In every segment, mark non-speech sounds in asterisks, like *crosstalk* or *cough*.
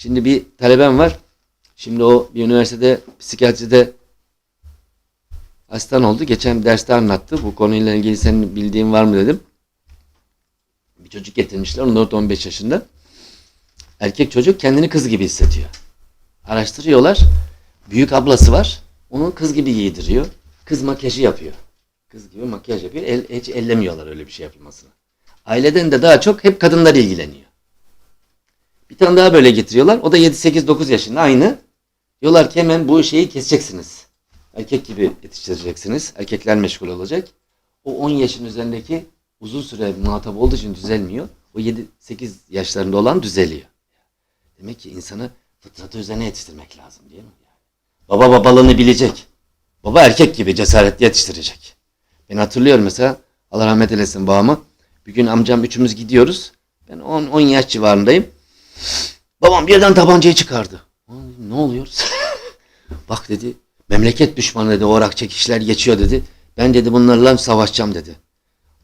Şimdi bir talebem var. Şimdi o bir üniversitede psikiyatride asistan oldu. Geçen derste anlattı. Bu konuyla ilgili senin bildiğin var mı dedim. Bir çocuk getirmişler. 14-15 yaşında. Erkek çocuk kendini kız gibi hissediyor. Araştırıyorlar. Büyük ablası var. Onu kız gibi giydiriyor. Kız makyajı yapıyor. Kız gibi makyaj yapıyor. El, hiç ellemiyorlar öyle bir şey yapılmasına. Aileden de daha çok hep kadınlar ilgileniyor. Bir tane daha böyle getiriyorlar. O da 7-8-9 yaşında aynı. Diyorlar ki hemen bu şeyi keseceksiniz. Erkek gibi yetiştireceksiniz. Erkekler meşgul olacak. O 10 yaşın üzerindeki uzun süre muhatap olduğu için düzelmiyor. O 7-8 yaşlarında olan düzeliyor. Demek ki insanı fıtratı üzerine yetiştirmek lazım değil mi? Yani baba babalığını bilecek. Baba erkek gibi cesaretli yetiştirecek. Ben hatırlıyorum mesela Allah rahmet eylesin babamı. Bir gün amcam üçümüz gidiyoruz. Ben 10, 10 yaş civarındayım. Babam birden tabancayı çıkardı. Ne oluyor? *laughs* Bak dedi memleket düşmanı dedi orak çekişler geçiyor dedi. Ben dedi bunlarla savaşacağım dedi.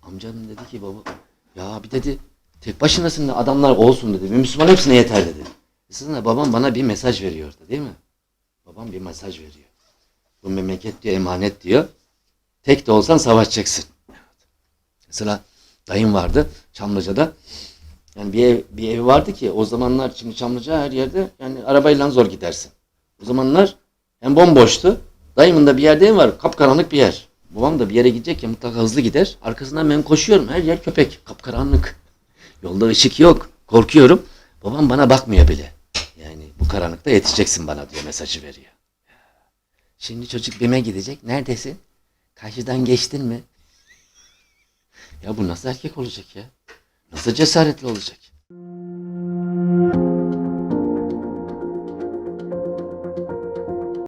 Amcam dedi ki baba ya bir dedi tek başınasın da adamlar olsun dedi. Bir Müslüman hepsine yeter dedi. Aslında babam bana bir mesaj veriyordu değil mi? Babam bir mesaj veriyor. Bu memleket diyor emanet diyor. Tek de olsan savaşacaksın. Mesela dayım vardı Çamlıca'da. Yani bir ev, bir ev vardı ki o zamanlar şimdi Çamlıca her yerde yani arabayla zor gidersin. O zamanlar hem bomboştu. Dayımın da bir yerde ev var. Kapkaranlık bir yer. Babam da bir yere gidecek ya mutlaka hızlı gider. Arkasından ben koşuyorum. Her yer köpek. Kapkaranlık. *laughs* Yolda ışık yok. Korkuyorum. Babam bana bakmıyor bile. Yani bu karanlıkta yetişeceksin bana diyor mesajı veriyor. Şimdi çocuk BİM'e gidecek. Neredesin? Karşıdan geçtin mi? *laughs* Ya bu nasıl erkek olacak ya? nasıl cesaretli olacak?